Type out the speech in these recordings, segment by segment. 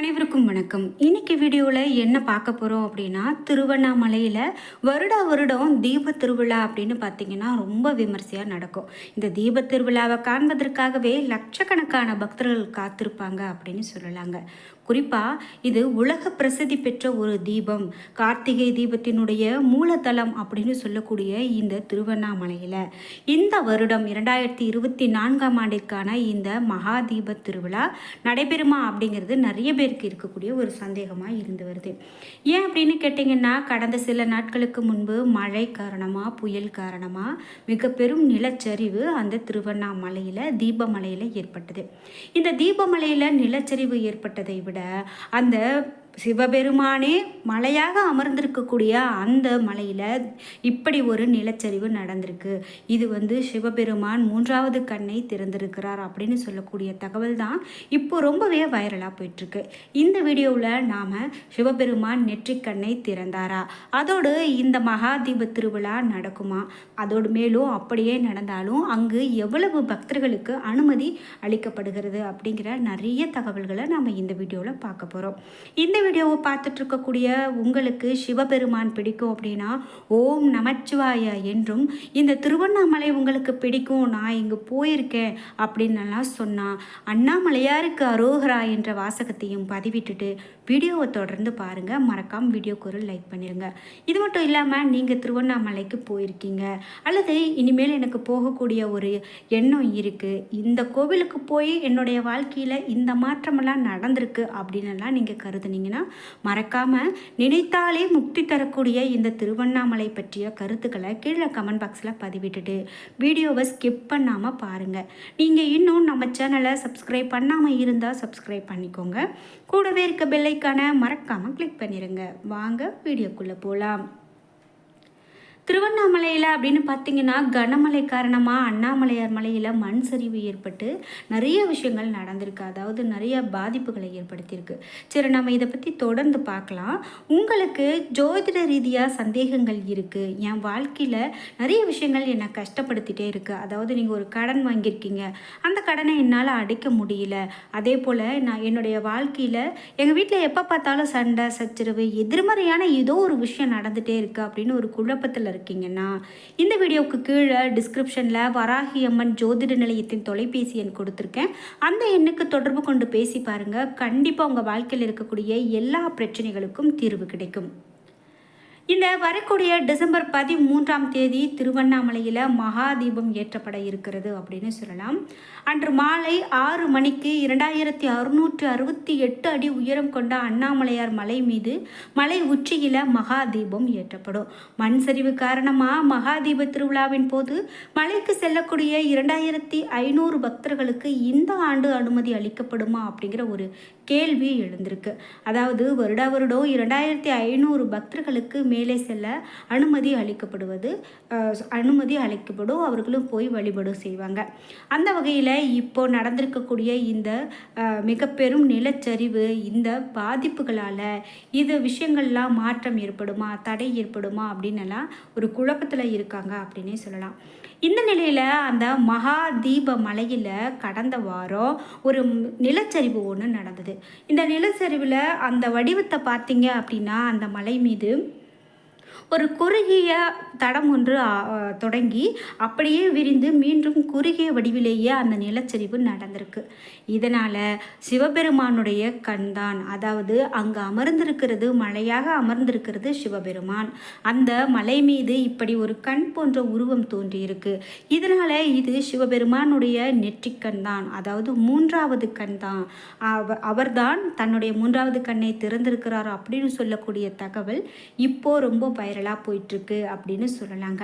அனைவருக்கும் வணக்கம். இன்னைக்கு வீடியோவில் என்ன பார்க்க போகிறோம் அப்படின்னா திருவண்ணாமலையில் வருட வருடம் தீப திருவிழா அப்படின்னு பார்த்தீங்கன்னா ரொம்ப விமர்சையாக நடக்கும். இந்த தீப திருவிழாவை காண்பதற்காகவே லட்சக்கணக்கான பக்தர்கள் காத்திருப்பாங்க அப்படின்னு சொல்லலாங்க. குறிப்பாக இது உலக பிரசித்தி பெற்ற ஒரு தீபம். கார்த்திகை தீபத்தினுடைய மூலதலம் அப்படின்னு சொல்லக்கூடிய இந்த திருவண்ணாமலையில். இந்த வருடம் இரண்டாயிரத்தி இருபத்தி நான்காம் ஆண்டிற்கான இந்த மகா தீப திருவிழா நடைபெறுமா அப்படிங்கிறது நிறைய பேருக்கு இருக்கக்கூடிய ஒரு சந்தேகமாக இருந்து வருது. ஏன் அப்படின்னு கேட்டிங்கன்னா கடந்த சில நாட்களுக்கு முன்பு மழை காரணமாக புயல் காரணமாக மிக பெரும் நிலச்சரிவு அந்த திருவண்ணாமலையில் தீபமலையில் ஏற்பட்டது. இந்த தீபமலையில் நிலச்சரிவு ஏற்பட்டதை விட அந்த சிவபெருமானே மலையாக அமர்ந்திருக்கக்கூடிய அந்த மலையில் இப்படி ஒரு நிலச்சரிவு நடந்திருக்கு. இது வந்து சிவபெருமான் மூன்றாவது கண்ணை திறந்திருக்கிறார் அப்படின்னு சொல்லக்கூடிய தகவல் தான் இப்போ ரொம்பவே வைரலாக போயிட்டுருக்கு. இந்த வீடியோவில் நாம் சிவபெருமான் நெற்றிக்கண்ணை திறந்தாரா? அதோடு இந்த மகாதீப திருவிழா நடக்குமா? அதோடு மேலும் அப்படியே நடந்தாலும் அங்கு எவ்வளவு பக்தர்களுக்கு அனுமதி அளிக்கப்படுகிறது அப்படிங்கிற நிறைய தகவல்களை நம்ம இந்த வீடியோவில் பார்க்க போகிறோம் இந்த வீடியோவை பார்த்துட்ருக்கக்கூடிய உங்களுக்கு சிவபெருமான் பிடிக்கும் அப்படின்னா ஓம் நமச்சிவாய என்றும் இந்த திருவண்ணாமலை உங்களுக்கு பிடிக்கும் நான் இங்கே போயிருக்கேன் அப்படின்னலாம் சொன்னான் அண்ணாமலையாருக்கு அரோகரா என்ற வாசகத்தையும் பதிவிட்டுட்டு வீடியோவை தொடர்ந்து பாருங்கள் மறக்காமல் வீடியோக்கு ஒரு லைக் பண்ணிடுங்க இது மட்டும் இல்லாமல் நீங்கள் திருவண்ணாமலைக்கு போயிருக்கீங்க. அல்லது இனிமேல் எனக்கு போகக்கூடிய ஒரு எண்ணம் இருக்குது இந்த கோவிலுக்கு போய் என்னுடைய வாழ்க்கையில் இந்த மாற்றமெல்லாம் நடந்திருக்கு அப்படின்னுலாம் நீங்கள் கருதுனீங்க. கருதுனீங்கன்னா மறக்காமல் நினைத்தாலே முக்தி தரக்கூடிய இந்த திருவண்ணாமலை பற்றிய கருத்துக்களை கீழே கமெண்ட் பாக்ஸில் பதிவிட்டுட்டு வீடியோவை ஸ்கிப் பண்ணாமல் பாருங்கள் நீங்கள் இன்னும் நம்ம சேனலை சப்ஸ்கிரைப் பண்ணாமல் இருந்தால் சப்ஸ்கிரைப் பண்ணிக்கோங்க. கூடவே இருக்க பெல்லைக்கான மறக்காமல் கிளிக் பண்ணிடுங்க வாங்க வீடியோக்குள்ளே போகலாம் திருவண்ணாமலையில் அப்படின்னு பார்த்தீங்கன்னா கனமழை காரணமாக அண்ணாமலையார் மலையில் மண் சரிவு ஏற்பட்டு நிறைய விஷயங்கள் நடந்திருக்கு. அதாவது நிறைய பாதிப்புகளை ஏற்படுத்தியிருக்கு. சரி நம்ம இதை பற்றி தொடர்ந்து பார்க்கலாம். உங்களுக்கு ஜோதிட ரீதியாக சந்தேகங்கள் இருக்குது என் வாழ்க்கையில் நிறைய விஷயங்கள் என்னை கஷ்டப்படுத்திட்டே இருக்குது அதாவது நீங்கள் ஒரு கடன் வாங்கியிருக்கீங்க. அந்த கடனை என்னால் அடைக்க முடியல. அதே போல் நான் என்னுடைய வாழ்க்கையில் எங்கள் வீட்டில் எப்போ பார்த்தாலும் சண்டை சச்சரவு எதிர்மறையான ஏதோ ஒரு விஷயம் நடந்துகிட்டே இருக்குது அப்படின்னு ஒரு குழப்பத்தில் இருக்கீங்கன்னா இந்த வீடியோவுக்கு கீழே டிஸ்கிரிப்ஷனில் வராகி அம்மன் ஜோதிட நிலையத்தின் தொலைபேசி எண் கொடுத்துருக்கேன். அந்த எண்ணுக்கு தொடர்பு கொண்டு பேசி பாருங்கள் கண்டிப்பாக உங்கள் வாழ்க்கையில் இருக்கக்கூடிய எல்லா பிரச்சனைகளுக்கும் தீர்வு கிடைக்கும். இந்த வரக்கூடிய டிசம்பர் பதிமூன்றாம் தேதி திருவண்ணாமலையில் மகா தீபம் ஏற்றப்பட இருக்கிறது அப்படின்னு சொல்லலாம். அன்று மாலை ஆறு மணிக்கு இரண்டாயிரத்தி அறுநூற்று அறுபத்தி எட்டு அடி உயரம் கொண்ட அண்ணாமலையார் மலை மீது மலை உச்சியில் மகா தீபம் ஏற்றப்படும். மண் சரிவு காரணமாக மகா தீப திருவிழாவின் போது மலைக்கு செல்லக்கூடிய இரண்டாயிரத்தி ஐநூறு பக்தர்களுக்கு இந்த ஆண்டு அனுமதி அளிக்கப்படுமா அப்படிங்கிற ஒரு கேள்வி எழுந்திருக்கு. அதாவது வருடா வருடம் இரண்டாயிரத்தி ஐநூறு பக்தர்களுக்கு மே மேலே செல்ல அனுமதி அளிக்கப்படுவது அனுமதி அளிக்கப்படும் அவர்களும் போய் வழிபாடு செய்வாங்க. அந்த வகையில் இப்போ நடந்திருக்கக்கூடிய இந்த மிக பெரும் நிலச்சரிவு இந்த பாதிப்புகளால் இது விஷயங்கள்லாம் மாற்றம் ஏற்படுமா தடை ஏற்படுமா அப்படின்னுலாம் ஒரு குழப்பத்தில் இருக்காங்க அப்படின்னே சொல்லலாம். இந்த நிலையில் அந்த மகா தீப மலையில் கடந்த வாரம் ஒரு நிலச்சரிவு ஒன்று நடந்தது. இந்த நிலச்சரிவில் அந்த வடிவத்தை பார்த்தீங்க அப்படின்னா அந்த மலை மீது ஒரு குறுகிய தடம் ஒன்று தொடங்கி அப்படியே விரிந்து மீண்டும் குறுகிய வடிவிலேயே அந்த நிலச்சரிவு நடந்திருக்கு. இதனால் சிவபெருமானுடைய கண்தான் அதாவது அங்கே அமர்ந்திருக்கிறது மலையாக அமர்ந்திருக்கிறது சிவபெருமான். அந்த மலை மீது இப்படி ஒரு கண் போன்ற உருவம் தோன்றியிருக்கு. இதனால் இது சிவபெருமானுடைய நெற்றிக்கண் தான் அதாவது மூன்றாவது கண் தான் அவ அவர்தான் தன்னுடைய மூன்றாவது கண்ணை திறந்திருக்கிறார் அப்படின்னு சொல்லக்கூடிய தகவல் இப்போ ரொம்ப வைரலாக போயிட்டுருக்கு அப்படின்னு சொல்லலாங்க.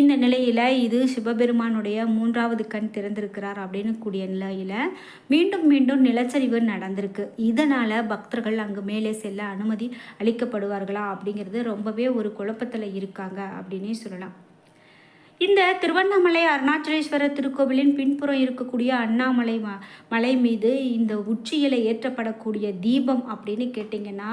இந்த நிலையில் இது சிவபெருமானுடைய மூன்றாவது கண் திறந்திருக்கிறார் அப்படின்னு கூடிய நிலையில் மீண்டும் மீண்டும் நிலச்சரிவு நடந்திருக்கு. இதனால் பக்தர்கள் அங்கு மேலே செல்ல அனுமதி அளிக்கப்படுவார்களா அப்படிங்கிறது ரொம்பவே ஒரு குழப்பத்தில் இருக்காங்க அப்படின்னே சொல்லலாம். இந்த திருவண்ணாமலை அருணாச்சலேஸ்வரர் திருக்கோவிலின் பின்புறம் இருக்கக்கூடிய அண்ணாமலை ம மலை மீது இந்த உச்சியில் ஏற்றப்படக்கூடிய தீபம் அப்படின்னு கேட்டிங்கன்னா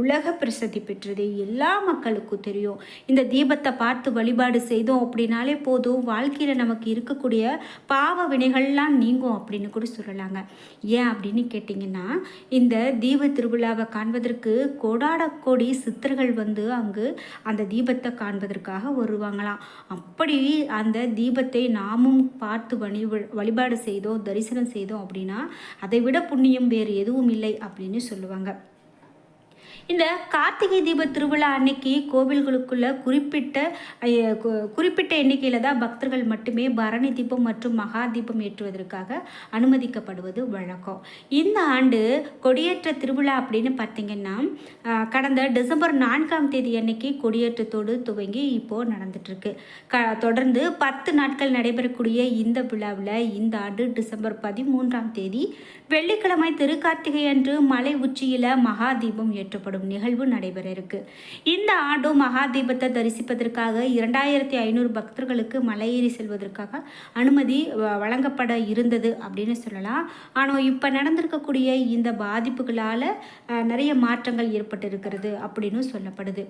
உலக பிரசித்தி பெற்றது எல்லா மக்களுக்கும் தெரியும். இந்த தீபத்தை பார்த்து வழிபாடு செய்தோம் அப்படின்னாலே போதும். வாழ்க்கையில் நமக்கு இருக்கக்கூடிய பாவ வினைகள்லாம் நீங்கும் அப்படின்னு கூட சொல்லலாங்க. ஏன் அப்படின்னு கேட்டிங்கன்னா இந்த தீப திருவிழாவை காண்பதற்கு கோடாட கோடி சித்தர்கள் வந்து அங்கு அந்த தீபத்தை காண்பதற்காக வருவாங்களாம். அப்படி அந்த தீபத்தை நாமும் பார்த்து வழி வழிபாடு செய்தோம் தரிசனம் செய்தோம் அப்படின்னா அதை விட புண்ணியம் வேறு எதுவும் இல்லை அப்படின்னு சொல்லுவாங்க. இந்த கார்த்திகை தீப திருவிழா அன்னைக்கு கோவில்களுக்குள்ள குறிப்பிட்ட குறிப்பிட்ட எண்ணிக்கையில் தான் பக்தர்கள் மட்டுமே பரணி தீபம் மற்றும் மகா தீபம் ஏற்றுவதற்காக அனுமதிக்கப்படுவது வழக்கம். இந்த ஆண்டு கொடியேற்ற திருவிழா அப்படின்னு பார்த்தீங்கன்னா கடந்த டிசம்பர் நான்காம் தேதி அன்னைக்கு கொடியேற்றத்தோடு துவங்கி இப்போது நடந்துட்டுருக்கு. க தொடர்ந்து பத்து நாட்கள் நடைபெறக்கூடிய இந்த விழாவில் இந்த ஆண்டு டிசம்பர் பதிமூன்றாம் தேதி வெள்ளிக்கிழமை திருக்கார்த்திகை அன்று மலை உச்சியில் மகா தீபம் ஏற்றப்படும். எனப்படும் நிகழ்வு நடைபெற இருக்கு. இந்த ஆண்டும் மகா தீபத்தை தரிசிப்பதற்காக இரண்டாயிரத்தி ஐநூறு பக்தர்களுக்கு மலையேறி செல்வதற்காக அனுமதி வழங்கப்பட இருந்தது அப்படின்னு சொல்லலாம். ஆனால் இப்போ நடந்திருக்கக்கூடிய இந்த பாதிப்புகளால் நிறைய மாற்றங்கள் ஏற்பட்டு இருக்கிறது அப்படின்னு சொல்லப்படுது.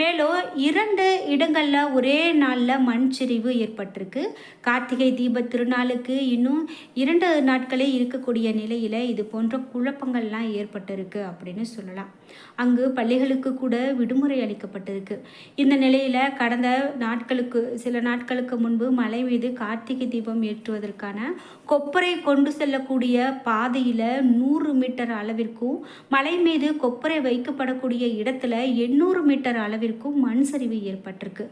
மேலும் இரண்டு இடங்களில் ஒரே நாளில் மண் சரிவு ஏற்பட்டிருக்கு. கார்த்திகை தீப திருநாளுக்கு இன்னும் இரண்டு நாட்களே இருக்கக்கூடிய நிலையில் இது போன்ற குழப்பங்கள்லாம் ஏற்பட்டிருக்கு அப்படின்னு சொல்லலாம். அங்கு பள்ளிகளுக்கு கூட விடுமுறை அளிக்கப்பட்டிருக்கு. இந்த நிலையில் கடந்த நாட்களுக்கு சில நாட்களுக்கு முன்பு மலை மீது கார்த்திகை தீபம் ஏற்றுவதற்கான கொப்பரை கொண்டு செல்லக்கூடிய பாதையில் நூறு மீட்டர் அளவிற்கும் மலை மீது கொப்பரை வைக்கப்படக்கூடிய இடத்துல எண்ணூறு மீட்டர் அளவிற்கும் மண் சரிவு ஏற்பட்டிருக்கு.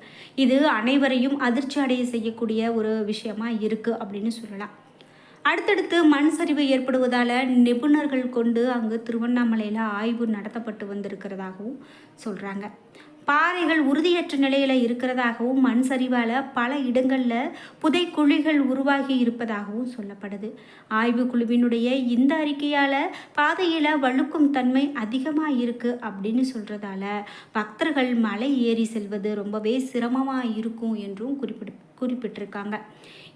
இது அனைவரையும் அதிர்ச்சி அடைய செய்யக்கூடிய ஒரு விஷயமா இருக்குது அப்படின்னு சொல்லலாம். அடுத்தடுத்து மண் சரிவு ஏற்படுவதால் நிபுணர்கள் கொண்டு அங்கு திருவண்ணாமலையில் ஆய்வு நடத்தப்பட்டு வந்திருக்கிறதாகவும் சொல்கிறாங்க பாறைகள் உறுதியற்ற நிலையில் இருக்கிறதாகவும் மண் சரிவால் பல இடங்களில் புதை குழிகள் உருவாகி இருப்பதாகவும் சொல்லப்படுது. ஆய்வு குழுவினுடைய இந்த அறிக்கையால் பாதையில் வழுக்கும் தன்மை அதிகமாக இருக்குது அப்படின்னு சொல்கிறதால பக்தர்கள் மலை ஏறி செல்வது ரொம்பவே சிரமமாக இருக்கும் என்றும் குறிப்பிட்டு குறிப்பிட்டிருக்காங்க.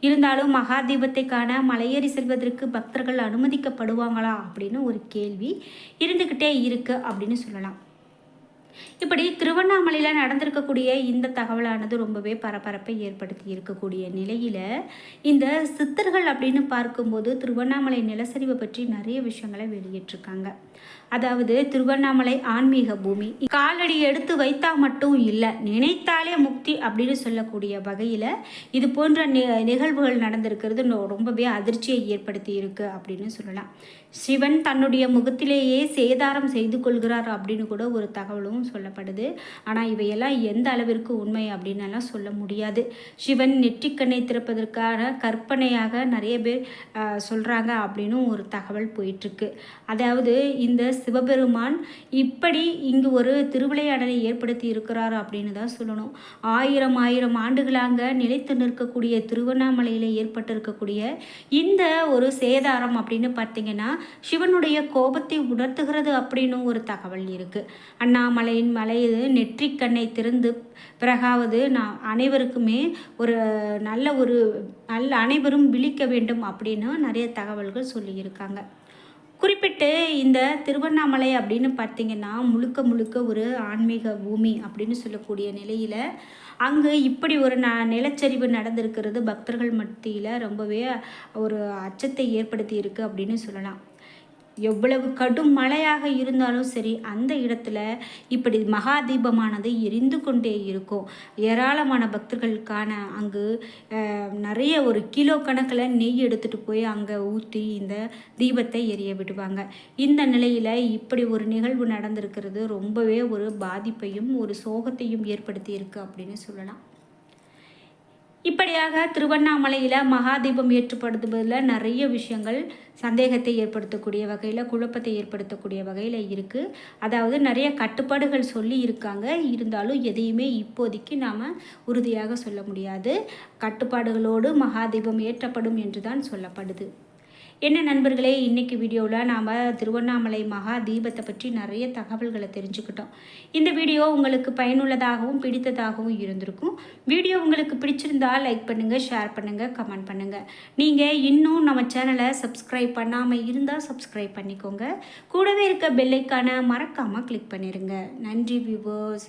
இருந்தாலும் மகாதீபத்தை காண மலையேறி செல்வதற்கு பக்தர்கள் அனுமதிக்கப்படுவாங்களா அப்படின்னு ஒரு கேள்வி இருந்துக்கிட்டே இருக்கு அப்படின்னு சொல்லலாம். இப்படி திருவண்ணாமலையில் நடந்திருக்கக்கூடிய இந்த தகவலானது ரொம்பவே பரபரப்பை ஏற்படுத்தி இருக்கக்கூடிய நிலையில் இந்த சித்தர்கள் அப்படின்னு பார்க்கும்போது திருவண்ணாமலை நிலச்சரிவு பற்றி நிறைய விஷயங்களை வெளியிட்டிருக்காங்க. அதாவது திருவண்ணாமலை ஆன்மீக பூமி. காலடி எடுத்து வைத்தா மட்டும் இல்லை நினைத்தாலே முக்தி அப்படின்னு சொல்லக்கூடிய வகையில் இது போன்ற நிகழ்வுகள் நடந்திருக்கிறது ரொம்பவே அதிர்ச்சியை ஏற்படுத்தி இருக்கு அப்படின்னு சொல்லலாம். சிவன் தன்னுடைய முகத்திலேயே சேதாரம் செய்து கொள்கிறார் அப்படின்னு கூட ஒரு தகவலும் சொல்லப்படுது. ஆனால் இவையெல்லாம் எந்த அளவிற்கு உண்மை அப்படின்னலாம் சொல்ல முடியாது. சிவன் நெற்றிக்கண்ணை திறப்பதற்கான கற்பனையாக நிறைய பேர் சொல்கிறாங்க அப்படின்னு ஒரு தகவல் போயிட்டுருக்கு. அதாவது இந்த சிவபெருமான் இப்படி இங்கு ஒரு திருவிளையாடலை ஏற்படுத்தி இருக்கிறார் அப்படின்னு தான் சொல்லணும். ஆயிரம் ஆயிரம் ஆண்டுகளாக நிலைத்து நிற்கக்கூடிய திருவண்ணாமலையில் ஏற்பட்டிருக்கக்கூடிய இந்த ஒரு சேதாரம் அப்படின்னு பார்த்தீங்கன்னா சிவனுடைய கோபத்தை உணர்த்துகிறது அப்படின்னு ஒரு தகவல் இருக்குது அண்ணாமலையின் மலை நெற்றிக்கண்ணை திறந்து பிறகாவது நான் அனைவருக்குமே ஒரு நல்ல ஒரு நல்ல அனைவரும் விழிக்க வேண்டும் அப்படின்னு நிறைய தகவல்கள் சொல்லியிருக்காங்க. குறிப்பிட்டு இந்த திருவண்ணாமலை அப்படின்னு பார்த்தீங்கன்னா முழுக்க முழுக்க ஒரு ஆன்மீக பூமி அப்படின்னு சொல்லக்கூடிய நிலையில் அங்கு இப்படி ஒரு ந நிலச்சரிவு நடந்திருக்கிறது பக்தர்கள் மத்தியில் ரொம்பவே ஒரு அச்சத்தை ஏற்படுத்தி இருக்குது அப்படின்னு சொல்லலாம். எவ்வளவு கடும் மழையாக இருந்தாலும் சரி அந்த இடத்துல இப்படி மகா தீபமானது எரிந்து கொண்டே இருக்கும். ஏராளமான பக்தர்களுக்கான அங்கு நிறைய ஒரு கிலோ கணக்கில் நெய் எடுத்துகிட்டு போய் அங்கே ஊற்றி இந்த தீபத்தை எரிய விடுவாங்க. இந்த நிலையில் இப்படி ஒரு நிகழ்வு நடந்திருக்கிறது. ரொம்பவே ஒரு பாதிப்பையும் ஒரு சோகத்தையும் ஏற்படுத்தி இருக்குது அப்படின்னு சொல்லலாம். இப்படியாக திருவண்ணாமலையில் மகாதீபம் ஏற்றுப்படுத்துவதில் நிறைய விஷயங்கள் சந்தேகத்தை ஏற்படுத்தக்கூடிய வகையில் குழப்பத்தை ஏற்படுத்தக்கூடிய வகையில் இருக்குது அதாவது நிறைய கட்டுப்பாடுகள் சொல்லி இருக்காங்க. இருந்தாலும் எதையுமே இப்போதைக்கு நாம் உறுதியாக சொல்ல முடியாது. கட்டுப்பாடுகளோடு மகாதீபம் ஏற்றப்படும் என்று தான் சொல்லப்படுது. என்ன நண்பர்களே இன்றைக்கி வீடியோவில் நாம் திருவண்ணாமலை மகா தீபத்தை பற்றி நிறைய தகவல்களை தெரிஞ்சுக்கிட்டோம். இந்த வீடியோ உங்களுக்கு பயனுள்ளதாகவும் பிடித்ததாகவும் இருந்திருக்கும். வீடியோ உங்களுக்கு பிடிச்சிருந்தா லைக் பண்ணுங்கள் ஷேர் பண்ணுங்கள் கமெண்ட் பண்ணுங்கள் நீங்கள் இன்னும் நம்ம சேனலை சப்ஸ்கிரைப் பண்ணாமல் இருந்தால் சப்ஸ்கிரைப் பண்ணிக்கோங்க. கூடவே இருக்க பெல்லைக்கான மறக்காமல் கிளிக் பண்ணிடுங்க நன்றி வியூவர்ஸ்